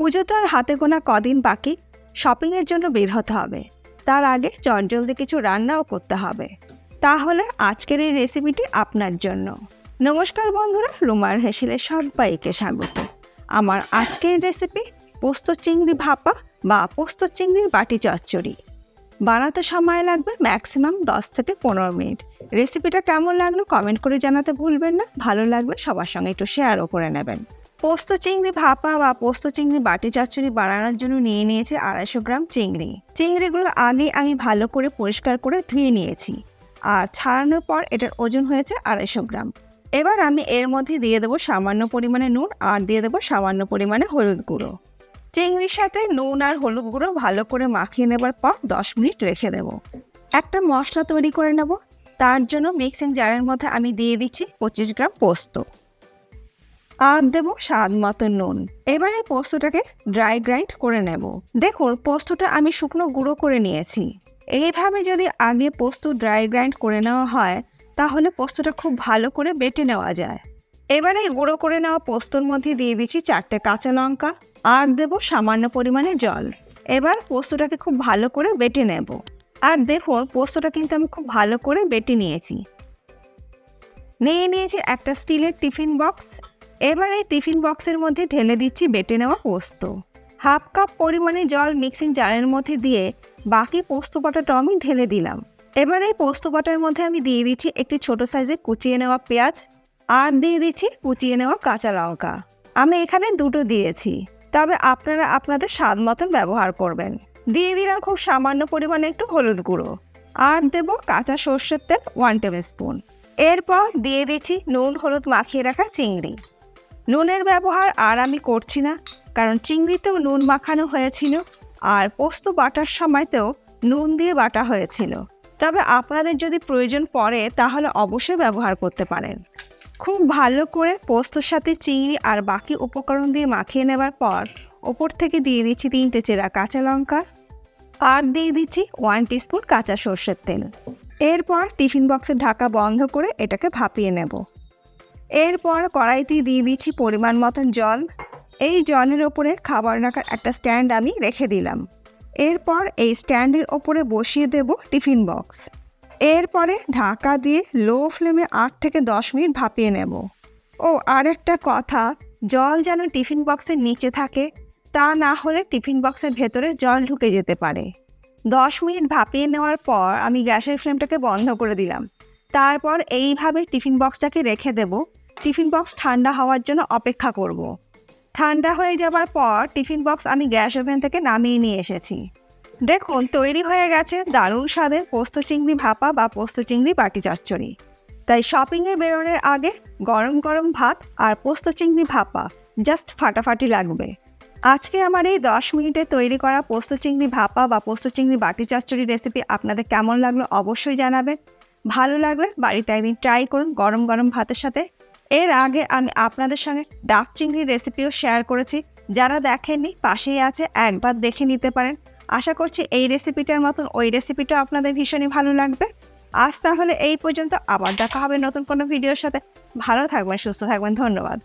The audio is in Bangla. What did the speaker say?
পুজো তো আর হাতে গোনা কদিন বাকি। শপিংয়ের জন্য বের হতে হবে। তার আগে চটজলদি কিছু রান্নাও করতে হবে। তাহলে আজকের এই রেসিপিটি আপনার জন্য। নমস্কার বন্ধুরা, রুমার হেসিলে সবাইকে স্বাগত। আমার আজকের রেসিপি পোস্ত চিংড়ি ভাপা বা পোস্ত চিংড়ির বাটি চচ্চড়ি। বানাতে সময় লাগবে ম্যাক্সিমাম দশ থেকে পনেরো মিনিট। রেসিপিটা কেমন লাগল কমেন্ট করে জানাতে ভুলবেন না। ভালো লাগবে সবার সঙ্গে একটু শেয়ারও করে নেবেন। পোস্ত চিংড়ি ভাপা বা পোস্ত চিংড়ি বাটি চচ্চড়ি বানানোর জন্য নিয়ে নিয়েছি আড়াইশো গ্রাম চিংড়ি। চিংড়িগুলো আগে আমি ভালো করে পরিষ্কার করে ধুয়ে নিয়েছি। আর ছাড়ানোর পর এটার ওজন হয়েছে আড়াইশো গ্রাম। এবার আমি এর মধ্যে দিয়ে দেবো সামান্য পরিমাণে নুন আর দিয়ে দেবো সামান্য পরিমাণে হলুদ গুঁড়ো। চিংড়ির সাথে নুন আর হলুদ গুঁড়ো ভালো করে মাখিয়ে নেবার পর দশ মিনিট রেখে দেব। একটা মশলা তৈরি করে নেব। তার জন্য মিক্সিং জারের মধ্যে আমি দিয়ে দিচ্ছি পঁচিশ গ্রাম পোস্ত। আর দেব স্বাদ মতো নুন। এবারে পোস্তটাকে ড্রাই গ্রাইন্ড করে নেব। দেখুন, পোস্তটা আমি শুকনো গুঁড়ো করে নিয়েছি। এইভাবে যদি আগে পোস্ত ড্রাই গ্রাইন্ড করে নেওয়া হয়, তাহলে পোস্তটা খুব ভালো করে বেটে নেওয়া যায়। এবারে গুঁড়ো করে নেওয়া পোস্তর মধ্যে দিয়ে দিচ্ছি চারটে কাঁচা লঙ্কা আর দেব সামান্য পরিমাণে জল। এবার পোস্তটাকে খুব ভালো করে বেটে নেব। আর দেখুন, পোস্তটা কিন্তু আমি খুব ভালো করে বেটে নিয়েছি। নিয়ে নিয়েছি একটা স্টিলের টিফিন বক্স। এবার এই টিফিন বক্সের মধ্যে ঢেলে দিচ্ছি বেটে নেওয়া পোস্ত। হাফ কাপ পরিমাণে জল মিক্সিং জারের মধ্যে দিয়ে বাকি পোস্ত বাটাটা আমি ঢেলে দিলাম। এবার এই পোস্ত বাটার মধ্যে আমি দিয়ে দিচ্ছি একটি ছোট সাইজে কুচিয়ে নেওয়া পেঁয়াজ আর দিয়ে দিচ্ছি কুচিয়ে নেওয়া কাঁচা লঙ্কা। আমি এখানে দুটো দিয়েছি, তবে আপনারা আপনাদের স্বাদ মতন ব্যবহার করবেন। দিয়ে দিলাম খুব সামান্য পরিমাণে একটু হলুদ গুঁড়ো আর দেব কাঁচা সর্ষের তেল ওয়ান টেবিল স্পুন। এরপর দিয়ে দিচ্ছি নুন হলুদ মাখিয়ে রাখা চিংড়ি। নুনের ব্যবহার আর আমি করছি না, কারণ চিংড়িতেও নুন মাখানো হয়েছিল আর পোস্ত বাটার সময়তেও নুন দিয়ে বাটা হয়েছিল। তবে আপনাদের যদি প্রয়োজন পড়ে, তাহলে অবশ্যই ব্যবহার করতে পারেন। খুব ভালো করে পোস্তর সাথে চিংড়ি আর বাকি উপকরণ দিয়ে মাখিয়ে নেবার পর, ওপর থেকে দিয়ে দিচ্ছি তিনটে চেরা কাঁচা লঙ্কা আর দিয়ে দিচ্ছি ওয়ান টিস্পুন কাঁচা সর্ষের তেল। এরপর টিফিন বক্সের ঢাকা বন্ধ করে এটাকে ভাপিয়ে নেব। এরপর কড়াইতে দিয়ে দিচ্ছি পরিমাণ মতন জল। এই জলের ওপরে খাবার রাখার একটা স্ট্যান্ড আমি রেখে দিলাম। এরপর এই স্ট্যান্ডের ওপরে বসিয়ে দেব টিফিন বক্স। এরপরে ঢাকা দিয়ে লো ফ্লেমে আট থেকে দশ মিনিট ভাপিয়ে নেব। ও, আরেকটা কথা, জল যেন টিফিন বক্সের নিচে থাকে, তা না হলে টিফিন বক্সের ভেতরে জল ঢুকে যেতে পারে। দশ মিনিট ভাপিয়ে নেওয়ার পর আমি গ্যাসের ফ্লেমটাকে বন্ধ করে দিলাম। তারপর এইভাবে টিফিন বক্সটাকে রেখে দেব। টিফিন বক্স ঠান্ডা হওয়ার জন্য অপেক্ষা করব। ঠান্ডা হয়ে যাবার পর টিফিন বক্স আমি গ্যাস ওভেন থেকে নামিয়ে নিয়ে এসেছি। দেখুন, তৈরি হয়ে গেছে দারুণ স্বাদের পোস্ত চিংড়ি ভাপা বা পোস্ত চিংড়ি বাটি চচ্চড়ি। তাই শপিংয়ে বেরোনোর আগে গরম গরম ভাত আর পোস্ত চিংড়ি ভাপা জাস্ট ফাটাফাটি লাগবে। আজকে আমার এই দশ মিনিটে তৈরি করা পোস্ত চিংড়ি ভাপা বা পোস্ত চিংড়ি বাটি চচ্চড়ি রেসিপি আপনাদের কেমন লাগল অবশ্যই জানাবেন। ভালো লাগলে বাড়িতে একদিন ট্রাই করুন গরম গরম ভাতের সাথে। এর আগে আমি আপনাদের সঙ্গে ডাক চিংড়ির রেসিপিও শেয়ার করেছি। যারা দেখেননি, পাশেই আছে, একবার দেখে নিতে পারেন। আশা করছি এই রেসিপিটার মতন ওই রেসিপিটা আপনাদের ভীষণই ভালো লাগবে। আজ তাহলে এই পর্যন্ত, আবার দেখা হবে নতুন কোনো ভিডিওর সাথে। ভালো থাকবেন, সুস্থ থাকবেন, ধন্যবাদ।